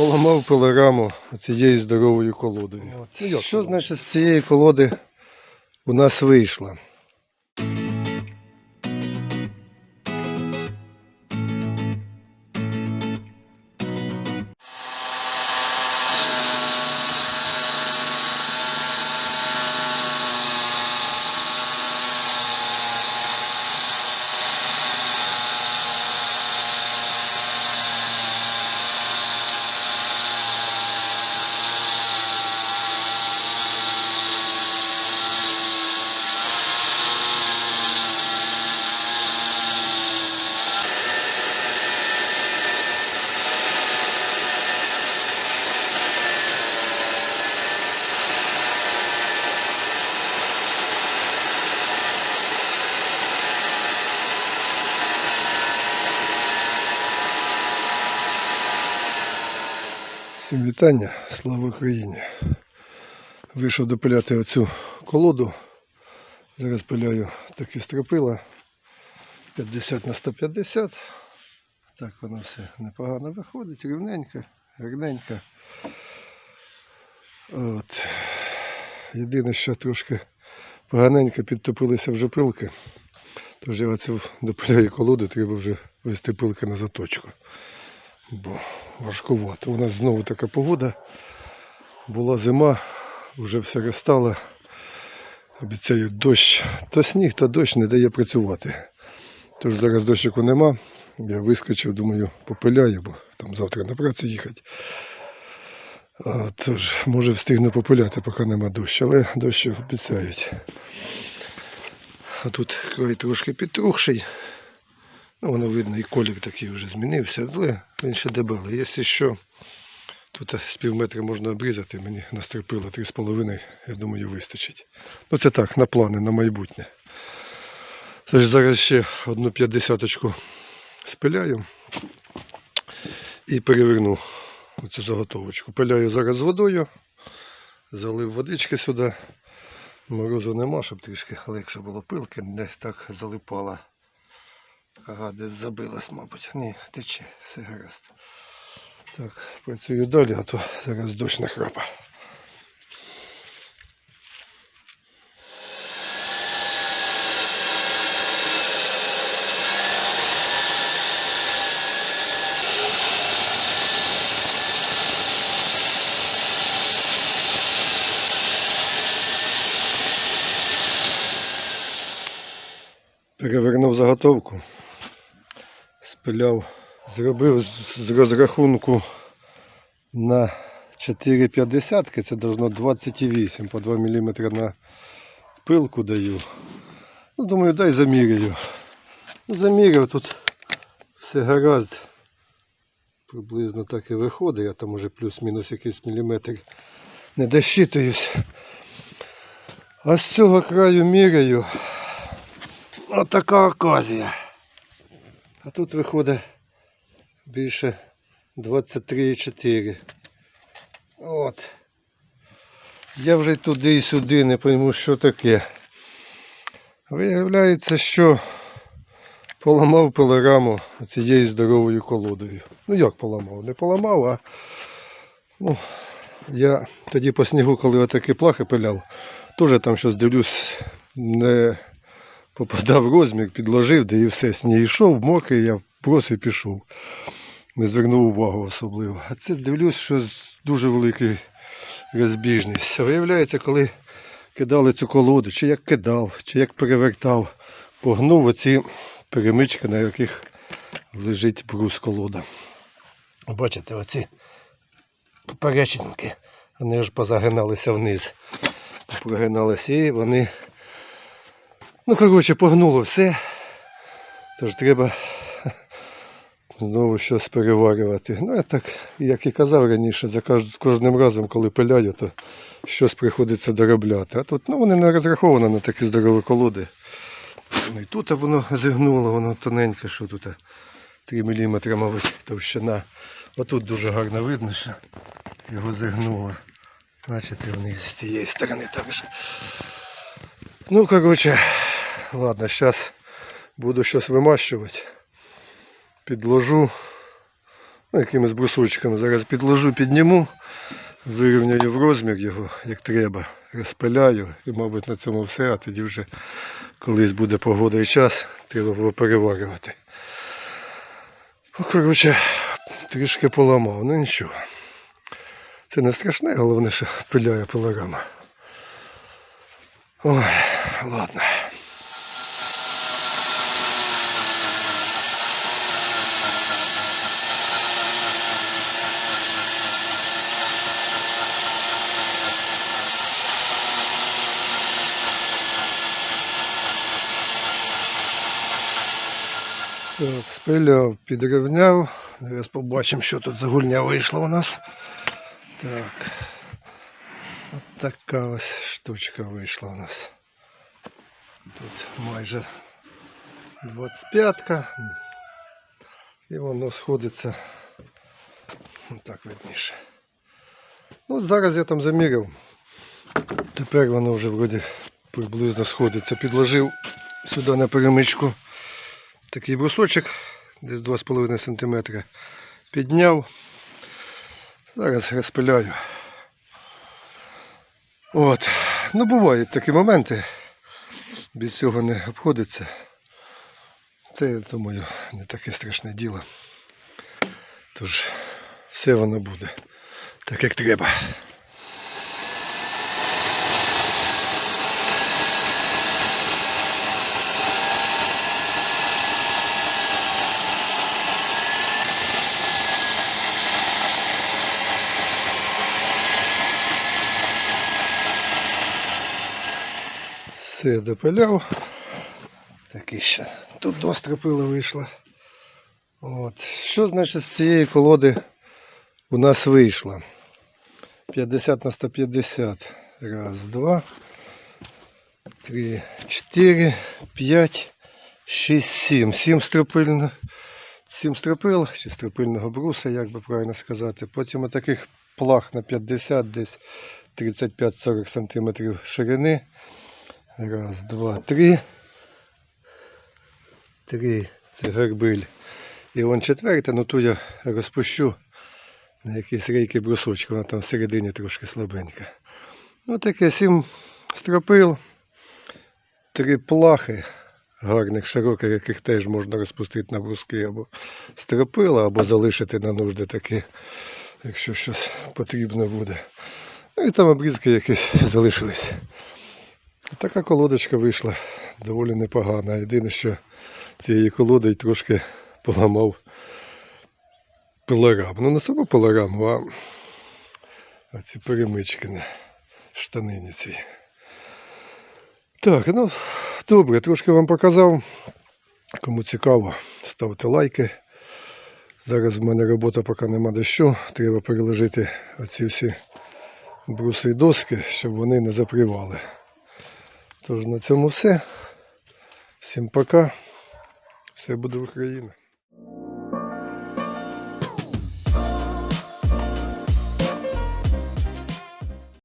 Поламав пилораму цією здоровою колодою. Ну, як Що значить з цієї колоди у нас вийшло? Всім вітання, слава Україні. Вийшов допиляти оцю колоду. Зараз пиляю такі стропила 50 на 150. Так воно все непогано виходить, рівненько, гарненько. От. Єдине, що трошки поганенько підтопилися вже пилки. Тож я оцю допиляю колоду, треба вже вести пилки на заточку бо важкувато. У нас знову така погода. Була зима, вже все розстало. Обіцяють дощ. То сніг, то дощ не дає працювати. Тож зараз дощику нема. Я вискочив, думаю, попиляю, бо там завтра на працю їхати. Тож, може встигну попиляти, поки нема дощу, але дощ обіцяють. А тут край трошки підтрухший. Ну, воно видно, і колір такий вже змінився, але він ще дебелий. Якщо що, тут з пів метра можна обрізати, мені настрепило 3,5, я думаю, вистачить. Ну це так, на плани, на майбутнє. Тож зараз ще одну п'ятдесяточку спиляю і переверну оцю заготовочку. Пиляю зараз водою, залив водички сюди. Морозу нема, щоб трішки легше було пилки, не так залипала. Ага, десь забилась, мабуть. Ні, тече, все гаразд. Так, працюю далі, а то зараз дощ нахрапа. Перевернув заготовку. Спиляв, зробив з- розрахунку на 4,50, це должно 28 по 2 мм на пилку даю. Ну, думаю, дай заміряю. Ну, Заміряв тут все гаразд. Приблизно так і виходить, я там уже плюс-мінус якийсь міліметр не дощитуюсь. А з цього краю міряю. Отака оказія. А тут виходить більше 23,4. От. Я вже туди і сюди не пойму, що таке. Виявляється, що поламав пилораму цією здоровою колодою. Ну як поламав? Не поламав, а ну, я тоді по снігу, коли отакі плахи пиляв, теж там щось дивлюсь, не попадав розмір, підложив, де і все, сніг йшов, мокрий, я бросив і пішов. Не звернув увагу особливо. А це дивлюсь, що дуже великий розбіжність. Виявляється, коли кидали цю колоду, чи як кидав, чи як перевертав, погнув оці перемички, на яких лежить брус колода. Бачите, оці поперечинки, вони ж позагиналися вниз. Прогиналися і вони Ну, коротше, погнуло все. Тож треба знову щось переварювати. Ну, я так, як і казав раніше, за кожним разом, коли пиляю, то щось приходиться доробляти. А тут ну, вони не розраховані на такі здорові колоди. І тут воно зігнуло, воно тоненьке, що тут 3 мм, мабуть, товщина. Отут дуже гарно видно, що його зігнуло. Бачите, вниз з цієї сторони також. Ну, коротше, ладно, зараз буду щось вимащувати. Підложу, Ну, якимись брусочками. Зараз підложу, підніму, вирівняю в розмір його, як треба. Розпиляю і, мабуть, на цьому все, а тоді вже колись буде погода і час, треба було переварювати. Ну, коротше, трішки поламав, ну нічого. Це не страшне, головне, що пиляє пилорама. Ой, ладно. Так, спиляв, підрівняв. Зараз побачимо, що тут за гульня вийшла у нас. Так. От така ось штучка вийшла у нас. Тут майже 25-ка. І воно сходиться. Так видніше. Ну, зараз я там заміряв. Тепер воно вже вроді приблизно сходиться. Підложив сюди на перемичку такий брусочок, десь 2,5 см. Підняв. Зараз розпиляю. От. Ну, бувають такі моменти. Без цього не обходиться. Це, я думаю, не таке страшне діло. Тож, все воно буде так, як треба. Все допиляв. Такі ще. Тут достропила вийшла. От. Що значить з цієї колоди у нас вийшло? 50 на 150. Раз, два, три, чотири, п'ять, шість, сім. Сім стропильно. Сім стропил, чи стропильного бруса, як би правильно сказати. Потім таких плах на 50, десь 35-40 см ширини. Раз, два, три. Три. Це гербиль. І вон четверта, ну ту я розпущу на якийсь рейки брусочок, вона там всередині трошки слабенька. Ну таке сім стропил, три плахи гарних, широких, яких теж можна розпустити на бруски або стропила, або залишити на нужди такі, якщо щось потрібно буде. Ну і там обрізки якісь залишились. Така колодочка вийшла доволі непогана. Єдине, що цієї колоди трошки поламав пилораму. Ну не саму пилораму, а оці перемички на штанині ці. Так, ну добре, трошки вам показав. Кому цікаво, ставте лайки. Зараз в мене робота поки нема дощу. Треба переложити оці всі бруси і доски, щоб вони не запривали. Тож на цьому все. Всім пока. Все буде Україна.